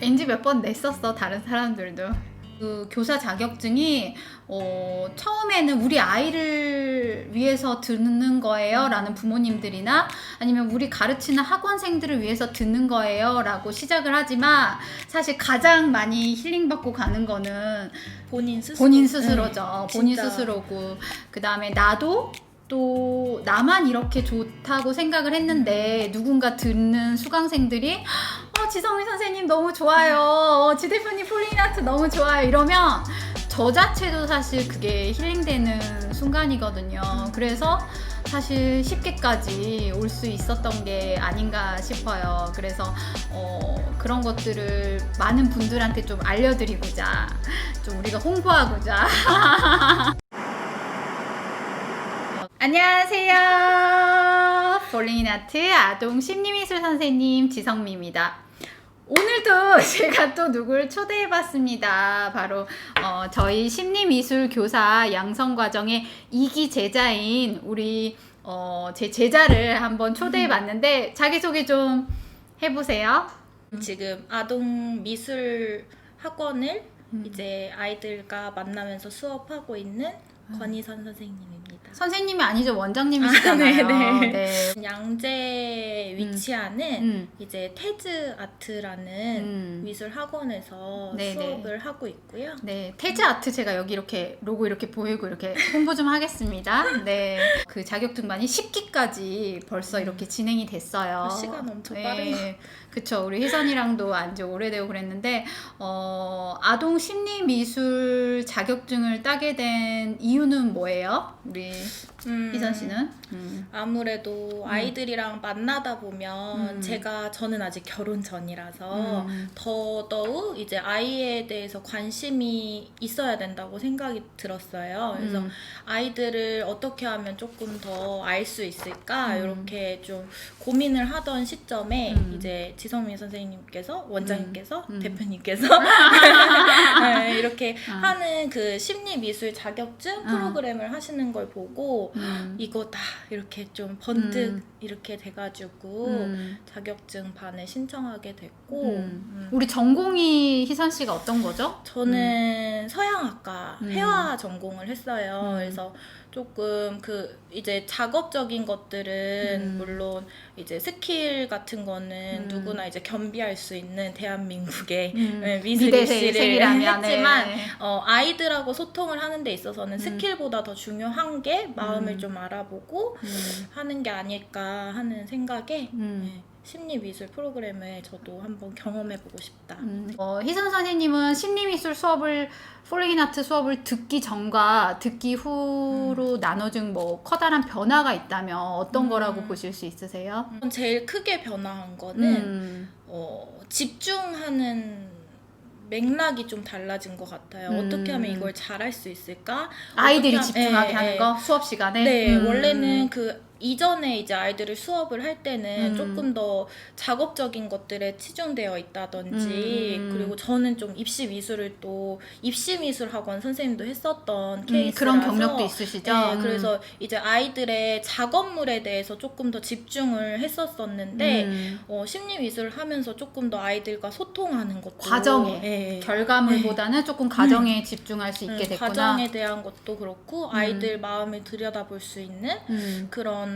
NG 몇번 냈었어 다른 사람들도 그 교사 자격증이 어, 처음에는 우리 아이를 위해서 듣는 거예요 라는 부모님들이나 아니면 우리 가르치는 학원생들을 위해서 듣는 거예요 라고 시작을 하지만 사실 가장 많이 힐링받고 가는 거는 본인 스스로 본인 스스로죠. 네, 본인 진짜. 스스로고 그 다음에 나도 또 나만 이렇게 좋다고 생각을 했는데 누군가 듣는 수강생들이 어, 지성미 선생님 너무 좋아요. 어, 지 대표님 폴링 아트 너무 좋아요. 이러면 저 자체도 사실 그게 힐링되는 순간이거든요. 그래서 사실 쉽게까지 올 수 있었던 게 아닌가 싶어요. 그래서 어, 그런 것들을 많은 분들한테 좀 알려드리고자 좀 우리가 홍보하고자. 안녕하세요. 볼링아트 아동 심리미술 선생님 지성미입니다. 오늘도 제가 또 누굴 초대해봤습니다. 바로 어, 저희 심리미술 교사 양성 과정의 2기 제자인 우리 어, 제 제자를 한번 초대해봤는데 자기소개 좀 해보세요. 지금 아동 미술 학원을 음. 이제 아이들과 만나면서 수업하고 있는 음. 권희선 선생님입니다. 선생님이 아니죠 원장님이시잖아요. 아, 네, 네. 양재에 위치하는 음. 이제 테즈 아트라는 음. 미술 학원에서 네, 네. 수업을 하고 있고요. 네, 태즈 아트 제가 여기 이렇게 로고 이렇게 보이고 이렇게 홍보 좀 하겠습니다. 네, 그 자격증반이 10기까지 벌써 이렇게 진행이 됐어요. 아, 시간 엄청 빠른 것 그쵸. 우리 희선이랑도 안지 오래되고 그랬는데, 어, 아동 심리 미술 자격증을 따게 된 이유는 뭐예요? 우리 음, 희선 씨는? 음. 아무래도 아이들이랑 만나다 보면 음. 제가 저는 아직 결혼 전이라서 음. 더더욱 이제 아이에 대해서 관심이 있어야 된다고 생각이 들었어요. 그래서 음. 아이들을 어떻게 하면 조금 더 알 수 있을까 음. 이렇게 좀 고민을 하던 시점에 음. 이제 지성민 선생님께서 원장님께서 음. 대표님께서 네, 이렇게 아. 하는 그 심리 미술 자격증 아. 프로그램을 하시는 걸 보고 음. 이거 다 이렇게 좀 번뜩 음. 이렇게 돼가지고 음. 자격증 반에 신청하게 됐고 음. 음. 우리 전공이 희선 씨가 어떤 거죠? 저는 서양학과 음. 회화 전공을 했어요. 음. 그래서 조금 그 이제 작업적인 것들은 음. 물론 이제 스킬 같은 거는 음. 누구나 이제 겸비할 수 있는 대한민국의 음. 입시를 미대생이라면 했지만 네. 어, 아이들하고 소통을 하는 데 있어서는 음. 스킬보다 더 중요한 게 마음을 음. 좀 알아보고 음. 하는 게 아닐까 하는 생각에 음. 네, 심리 미술 프로그램을 저도 한번 경험해보고 싶다. 음, 어, 희선 선생님은 심리미술 수업을 폴링 아트 수업을 듣기 전과 듣기 후로 나눠준 뭐 커다란 변화가 있다면 어떤 음. 거라고 보실 수 있으세요? 제일 크게 변화한 거는 음, 어, 집중하는 맥락이 좀 달라진 것 같아요. 음. 어떻게 하면 이걸 잘할 수 있을까? 아이들이 집중하게 예, 하는 예. 거 수업 시간에 네, 음. 원래는 그 이전에 이제 아이들을 수업을 할 때는 음. 조금 더 작업적인 것들에 치중되어 있다든지 음. 그리고 저는 좀 입시 미술을 또 입시 미술 학원 선생님도 했었던 음, 케이스라서 그런 경력도 있으시죠? 네, 음. 그래서 이제 아이들의 작업물에 대해서 조금 더 집중을 했었었는데 음, 어, 심리 미술을 하면서 조금 더 아이들과 소통하는 것도 과정에, 예, 결과물보다는 조금 가정에 집중할 수 있게 음, 됐구나. 과정에 대한 것도 그렇고 아이들 마음을 들여다볼 수 있는 음. 그런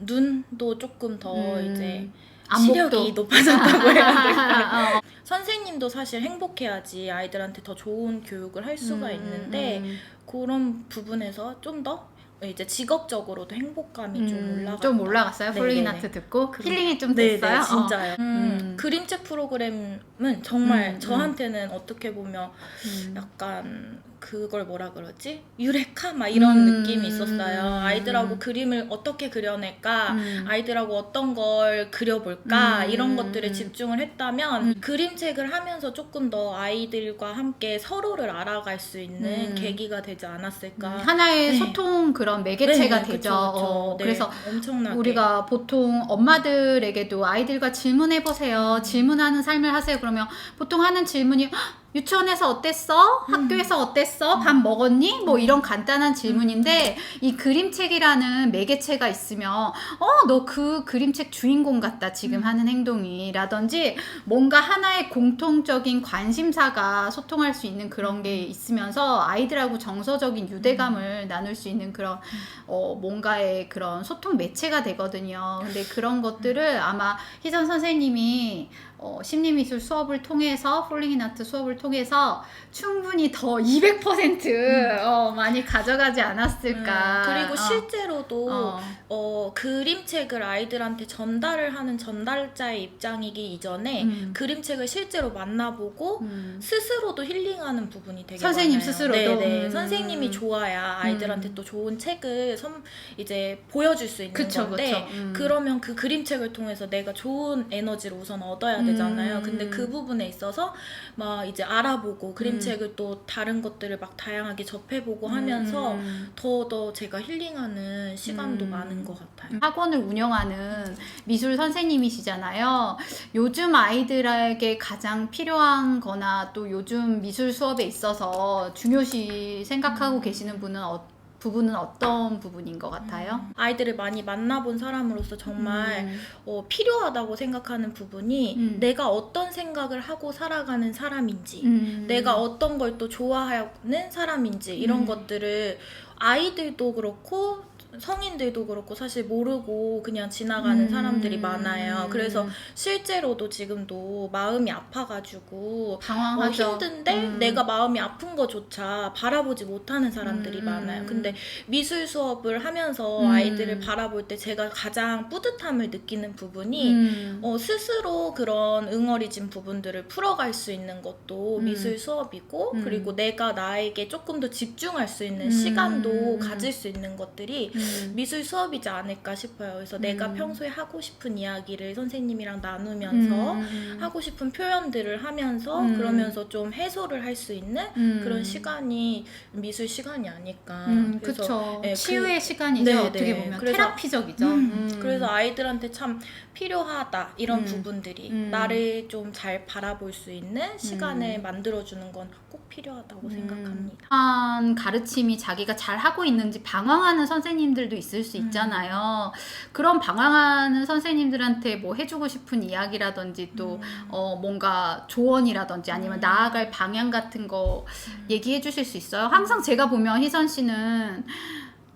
눈도 조금 더 음. 이제 안목도. 시력이 높아졌다고 해야 될까요? 어. 선생님도 사실 행복해야지 아이들한테 더 좋은 교육을 할 수가 음, 있는데 음. 그런 부분에서 좀 더 이제 직업적으로도 행복감이 좀 음, 올라가 좀 올라갔어요. 네, 폴링 네, 아트 네. 듣고 그- 힐링이 좀 네, 됐어요. 네, 진짜요. 어. 음. 그림책 프로그램은 정말 음, 저한테는 어떻게 보면 음. 약간 그걸 뭐라 그러지? 유레카 막 이런 음. 느낌이 있었어요. 아이들하고 음. 그림을 어떻게 그려낼까? 음. 아이들하고 어떤 걸 그려볼까? 음. 이런 것들에 집중을 했다면 음. 그림책을 하면서 조금 더 아이들과 함께 서로를 알아갈 수 있는 음. 계기가 되지 않았을까? 하나의 네. 소통 그런 매개체가 네, 되죠. 그쵸, 그쵸. 어, 네, 그래서 엄청나게 우리가 보통 엄마들에게도 아이들과 질문해 보세요. 질문하는 삶을 하세요. 그러면 보통 하는 질문이 "헉, 유치원에서 어땠어? 학교에서 어땠어? 밥 먹었니? 뭐 이런 간단한 질문인데 이 그림책이라는 매개체가 있으면 어, 너 그 그림책 주인공 같다. 지금 하는 행동이라든지 뭔가 하나의 공통적인 관심사가 소통할 수 있는 그런 게 있으면서 아이들하고 정서적인 유대감을 나눌 수 있는 그런 어, 뭔가의 그런 소통 매체가 되거든요. 근데 그런 것들을 아마 희선 선생님이 어, 심리미술 수업을 통해서 폴링인 아트 수업을 통해서 충분히 더 200% 어, 많이 가져가지 않았을까. 음, 그리고 어, 실제로도 어. 어, 그림책을 아이들한테 전달을 하는 전달자의 입장이기 이전에 음. 그림책을 실제로 만나보고 음. 스스로도 힐링하는 부분이 되게 선생님 많아요. 스스로도? 네네. 음. 선생님이 좋아야 아이들한테 또 좋은 책을 선, 이제 보여줄 수 있는 그쵸, 건데 그쵸. 음. 그러면 그 그림책을 통해서 내가 좋은 에너지를 우선 얻어야 되잖아요. 음. 근데 그 부분에 있어서 막 이제 알아보고 그림책을 또 다른 것들을 막 다양하게 접해보고 하면서 음. 더더 제가 힐링하는 시간도 음. 많은 것 같아요. 학원을 운영하는 미술 선생님이시잖아요. 요즘 아이들에게 가장 필요한 거나 또 요즘 미술 수업에 있어서 중요시 생각하고 계시는 분은 어, 부분은 어떤 부분인 것 같아요? 아이들을 많이 만나본 사람으로서 정말 음. 어, 필요하다고 생각하는 부분이 음. 내가 어떤 생각을 하고 살아가는 사람인지 음. 내가 어떤 걸 또 좋아하는 사람인지 이런 음. 것들을 아이들도 그렇고 성인들도 그렇고 사실 모르고 그냥 지나가는 음. 사람들이 많아요. 그래서 실제로도 지금도 마음이 아파가지고 어, 방황하죠. 힘든데 음. 내가 마음이 아픈 거조차 바라보지 못하는 사람들이 음. 많아요. 근데 미술 수업을 하면서 음. 아이들을 바라볼 때 제가 가장 뿌듯함을 느끼는 부분이 음. 어, 스스로 그런 응어리진 부분들을 풀어갈 수 있는 것도 음. 미술 수업이고 음. 그리고 내가 나에게 조금 더 집중할 수 있는 음. 시간도 가질 수 있는 것들이 음. 미술 수업이지 않을까 싶어요. 그래서 내가 음. 평소에 하고 싶은 이야기를 선생님이랑 나누면서 음. 하고 싶은 표현들을 하면서 음. 그러면서 좀 해소를 할 수 있는 음. 그런 시간이 미술 시간이 아닐까. 음, 그래서. 네, 그- 치유의 시간이죠. 네, 어떻게 네. 보면 그래서- 테라피적이죠. 음, 음. 그래서 아이들한테 참 필요하다 이런 음. 부분들이 음. 나를 좀 잘 바라볼 수 있는 시간을 만들어주는 건 꼭 필요하다고 음. 생각합니다. 한 가르침이 자기가 잘 하고 있는지 방황하는 선생님 들도 있을 수 있잖아요. 그런 방황하는 선생님들한테 뭐 해주고 싶은 이야기라든지 또 어, 뭔가 조언이라든지 아니면 음. 나아갈 방향 같은 거 얘기해 주실 수 있어요? 항상 제가 보면 희선 씨는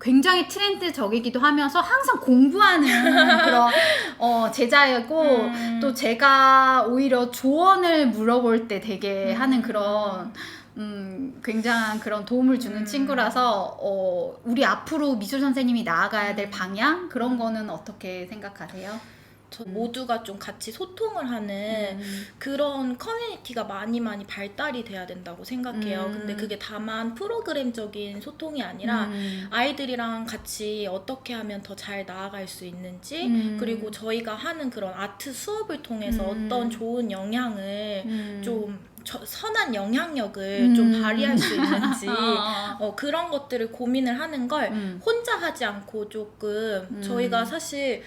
굉장히 트렌드적이기도 하면서 항상 공부하는 그런 어, 제자이고 음. 또 제가 오히려 조언을 물어볼 때 되게 음. 하는 그런 음, 굉장한 그런 도움을 주는 음. 친구라서 어, 우리 앞으로 미술 선생님이 나아가야 될 음. 방향 그런 거는 어떻게 생각하세요? 저 음. 모두가 좀 같이 소통을 하는 음. 그런 커뮤니티가 많이 많이 발달이 돼야 된다고 생각해요. 음. 근데 그게 다만 프로그램적인 소통이 아니라 음. 아이들이랑 같이 어떻게 하면 더 잘 나아갈 수 있는지 음. 그리고 저희가 하는 그런 아트 수업을 통해서 음. 어떤 좋은 영향을 음. 좀 저- 선한 영향력을 음. 좀 발휘할 수 있는지 어, 어, 그런 것들을 고민을 하는 걸 음. 혼자 하지 않고 조금 음. 저희가 사실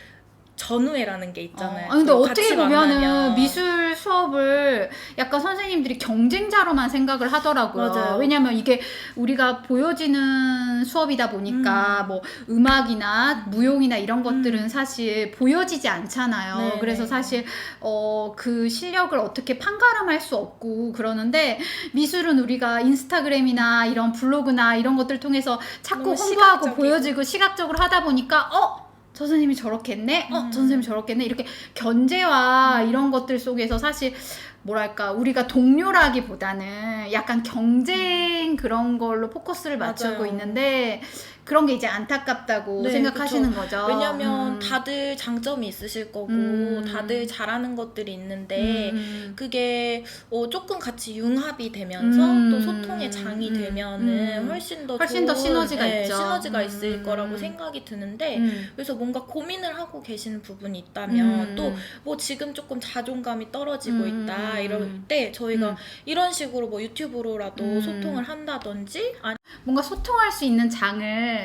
전우회라는 게 있잖아요. 어, 아니, 근데 또 어떻게 보면은 만나면. 미술 수업을 약간 선생님들이 경쟁자로만 생각을 하더라고요. 맞아요. 왜냐면 이게 우리가 보여지는 수업이다 보니까 뭐 음악이나 무용이나 이런 것들은 음. 사실 보여지지 않잖아요. 네, 그래서 네. 사실 어, 그 실력을 어떻게 판가름할 수 없고 그러는데 미술은 우리가 인스타그램이나 이런 블로그나 이런 것들 통해서 자꾸 홍보하고 시각적이고. 보여지고 시각적으로 하다 보니까 어? 저 선생님이 저렇게 했네? 어? 음. 저 선생님이 저렇게 했네? 이렇게 견제와 이런 것들 속에서 사실 뭐랄까 우리가 동료라기보다는 약간 경쟁 그런 걸로 포커스를 맞추고. 있는데 그런 게 이제 안타깝다고 네, 생각하시는 거죠. 왜냐면 음. 다들 장점이 있으실 거고 음. 다들 잘하는 것들이 있는데 음. 그게 어, 조금 같이 융합이 되면서 음. 또 소통의 장이 음. 되면은 음. 훨씬 더 훨씬 더 좋은, 시너지가 네, 있죠. 시너지가 음. 있을 거라고 생각이 드는데 음. 그래서 뭔가 고민을 하고 계시는 부분이 있다면 음. 또뭐 지금 조금 자존감이 떨어지고 음. 있다 이럴 때 저희가 음. 이런 식으로 뭐 유튜브로라도 음. 소통을 한다든지 아니 뭔가 소통할 수 있는 장을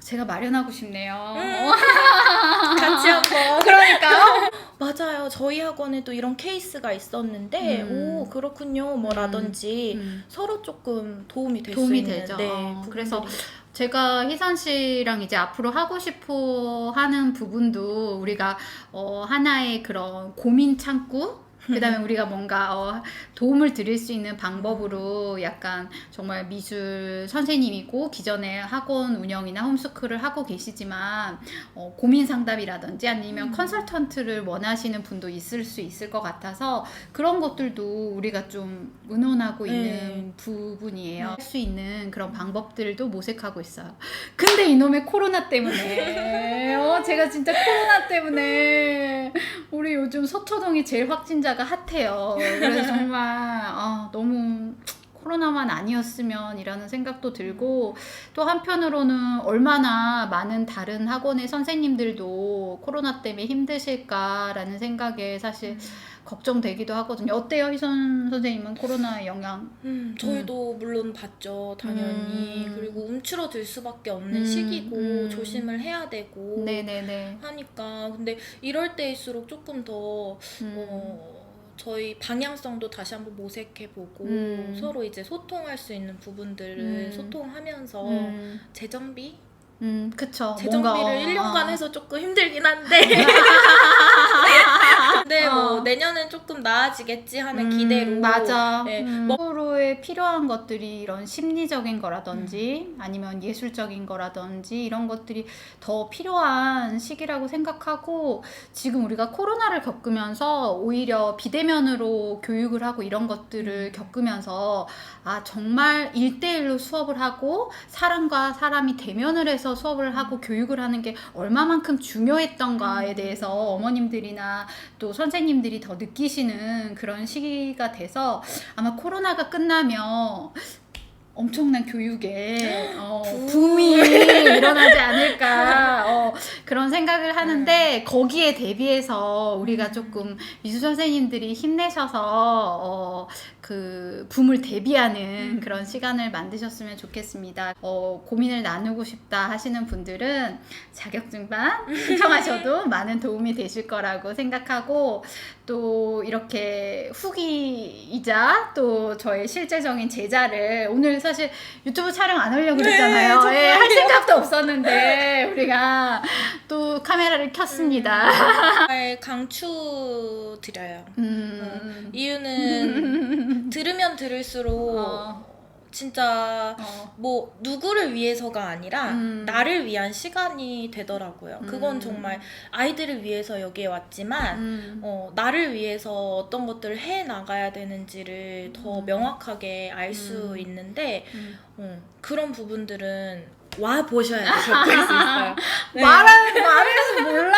제가 마련하고 싶네요. 음. 어, 같이 한번 그러니까요. 맞아요. 저희 학원에도 이런 케이스가 있었는데 음. 오 그렇군요 뭐라든지 음. 서로 조금 도움이 될 도움이 수 있는 되죠. 네, 어, 부분들이. 그래서 제가 희선 씨랑 이제 앞으로 하고 싶어 하는 부분도 우리가 어, 하나의 그런 고민 창구 그다음에 우리가 뭔가 어, 도움을 드릴 수 있는 방법으로 약간 정말 미술 선생님이고 기존에 학원 운영이나 홈스쿨을 하고 계시지만 어, 고민 상담이라든지 아니면 음. 컨설턴트를 원하시는 분도 있을 수 있을 것 같아서 그런 것들도 우리가 좀 의논하고 네. 있는 부분이에요. 할수 있는 그런 방법들도 모색하고 있어요. 근데 이놈의 코로나 때문에 어, 제가 진짜 코로나 때문에 우리 요즘 서초동이 제일 확진자가 핫해요. 그래서 정말 아, 너무 코로나만 아니었으면이라는 생각도 들고 또 한편으로는 얼마나 많은 다른 학원의 선생님들도 코로나 때문에 힘드실까라는 생각에 사실 걱정되기도 하거든요. 어때요, 희선 선생님은 코로나의 영향? 음, 저희도 물론 봤죠, 당연히. 음. 그리고 움츠러들 수밖에 없는 음, 시기고 음. 조심을 해야 되고 네네네. 하니까 근데 이럴 때일수록 조금 더 음. 어, 저희 방향성도 다시 한번 모색해보고 음. 서로 이제 소통할 수 있는 부분들을 음. 소통하면서 음, 재정비 음, 그쵸. 재정비를 뭔가, 어, 1년간 어. 해서 조금 힘들긴 한데 근데 뭐 어. 내년엔 조금 나아지겠지 하는 음, 기대로 맞아. 네, 음, 서로에 필요한 것들이 이런 심리적인 거라든지 아니면 예술적인 거라든지 이런 것들이 더 필요한 시기라고 생각하고 지금 우리가 코로나를 겪으면서 오히려 비대면으로 교육을 하고 이런 것들을 겪으면서 아 정말 일대일로 수업을 하고 사람과 사람이 대면을 해서 수업을 하고 교육을 하는 게 얼마만큼 중요했던가에 음. 대해서 어머님들이나 또 선생님들이 더 느끼시는 그런 시기가 돼서 아마 코로나가 끝나면 엄청난 교육에 어, 붐. 붐이 일어나지 않을까 어, 그런 생각을 하는데 거기에 대비해서 우리가 조금 미술 선생님들이 힘내셔서 어, 그 붐을 대비하는 음. 그런 시간을 만드셨으면 좋겠습니다. 어, 고민을 나누고 싶다 하시는 분들은 자격증반 신청하셔도 많은 도움이 되실 거라고 생각하고 또 이렇게 후기이자 또 저의 실제적인 제자를 오늘 사실 유튜브 촬영 안 하려고 네, 그랬잖아요. 정말요. 예, 할 생각도 없었는데 우리가 또 카메라를 켰습니다. 정말 강추 드려요. 음. 이유는 들으면 들을수록 어. 진짜 어. 뭐 누구를 위해서가 아니라 음. 나를 위한 시간이 되더라고요. 그건 음. 정말 아이들을 위해서 여기에 왔지만 음. 어, 나를 위해서 어떤 것들을 해 나가야 되는지를 더 음. 명확하게 알수 음. 있는데 음. 어, 그런 부분들은 와 보셔야 겪을 수 있어요. 네. 말하는 말해서 몰라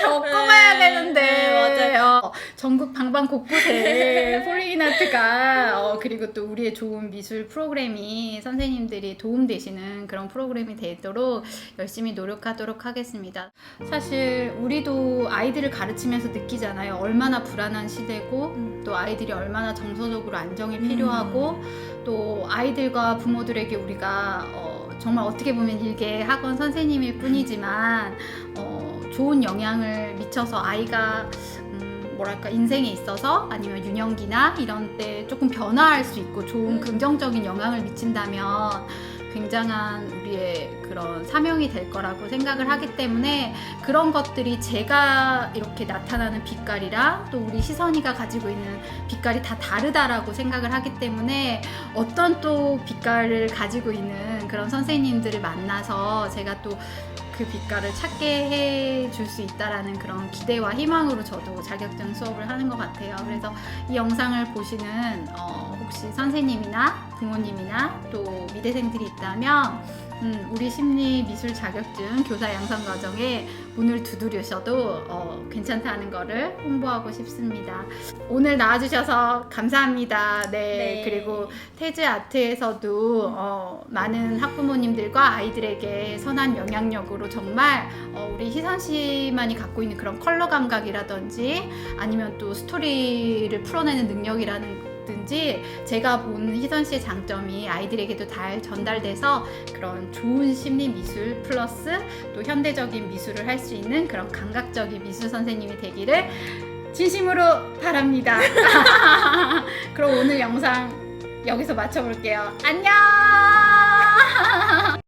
겪어봐야 네, 되는데 네, 맞아요. 어, 전국 방방 곳곳에 폴리나트가 어, 그리고 또 우리의 좋은 미술 프로그램이 선생님들이 도움 되시는 그런 프로그램이 되도록 열심히 노력하도록 하겠습니다. 사실 우리도 아이들을 가르치면서 느끼잖아요. 얼마나 불안한 시대고 음. 또 아이들이 얼마나 정서적으로 안정이 음. 필요하고 또 아이들과 부모들에게 우리가 어, 정말 어떻게 보면 일개 학원 선생님일 뿐이지만 어, 좋은 영향을 미쳐서 아이가 음, 뭐랄까 인생에 있어서 아니면 유년기나 이런 때 조금 변화할 수 있고 좋은 음. 긍정적인 영향을 미친다면 굉장한 우리의 그런 사명이 될 거라고 생각을 하기 때문에 그런 것들이 제가 이렇게 나타나는 빛깔이랑 또 우리 시선이가 가지고 있는 빛깔이 다 다르다라고 생각을 하기 때문에 어떤 또 빛깔을 가지고 있는 그런 선생님들을 만나서 제가 또 그 빛깔을 찾게 해줄 수 있다라는 그런 기대와 희망으로 저도 자격증 수업을 하는 것 같아요. 그래서 이 영상을 보시는 어, 혹시 선생님이나 부모님이나 또 미대생들이 있다면 음, 우리 심리 미술 자격증 교사 양성 과정에 문을 두드리셔도 어, 괜찮다는 거를 홍보하고 싶습니다. 오늘 나와주셔서 감사합니다. 네, 네. 그리고 태즈 아트에서도 어, 많은 학부모님들과 아이들에게 선한 영향력으로 정말 어, 우리 희선 씨만이 갖고 있는 그런 컬러 감각이라든지 아니면 또 스토리를 풀어내는 능력이라는 있 든지 제가 본 희선 씨의 장점이 아이들에게도 잘 전달돼서 그런 좋은 심리 미술 플러스 또 현대적인 미술을 할 수 있는 그런 감각적인 미술 선생님이 되기를 진심으로 바랍니다. 그럼 오늘 영상 여기서 마쳐볼게요. 안녕!